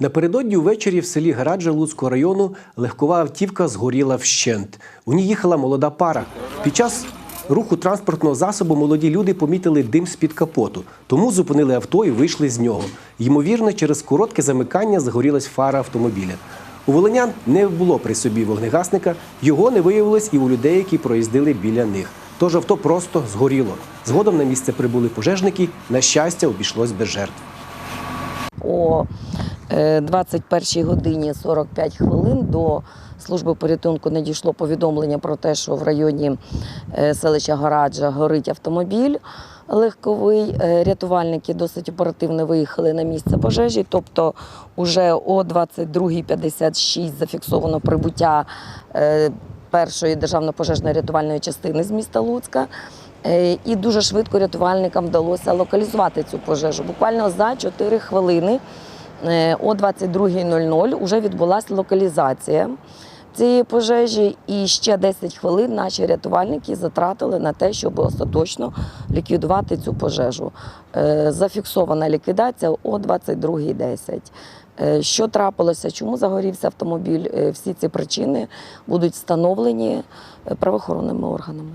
Напередодні увечері в селі Гараджа Луцького району легкова автівка згоріла вщент. У ній їхала молода пара. Під час руху транспортного засобу молоді люди помітили дим з-під капоту, тому зупинили авто і вийшли з нього. Ймовірно, через коротке замикання загорілась фара автомобіля. У волинян не було при собі вогнегасника, його не виявилось і у людей, які проїздили біля них. Тож авто просто згоріло. Згодом на місце прибули пожежники. На щастя, обійшлось без жертв. О 21 годині 45 хвилин до служби порятунку надійшло повідомлення про те, що в районі е, селища Гораджа горить автомобіль легковий. Е, Рятувальники досить оперативно виїхали на місце пожежі. Тобто, уже о 22.56 зафіксовано прибуття е, першої державно-пожежної рятувальної частини з міста Луцька. Е, І дуже швидко рятувальникам вдалося локалізувати цю пожежу. Буквально за 4 хвилини е, о 22.00 вже відбулася локалізація цієї пожежі, і ще 10 хвилин наші рятувальники затратили на те, щоб остаточно ліквідувати цю пожежу. Е, Зафіксована ліквідація о 22.10. Е, Що трапилося, чому загорівся автомобіль? Е, Всі ці причини будуть встановлені е, правоохоронними органами.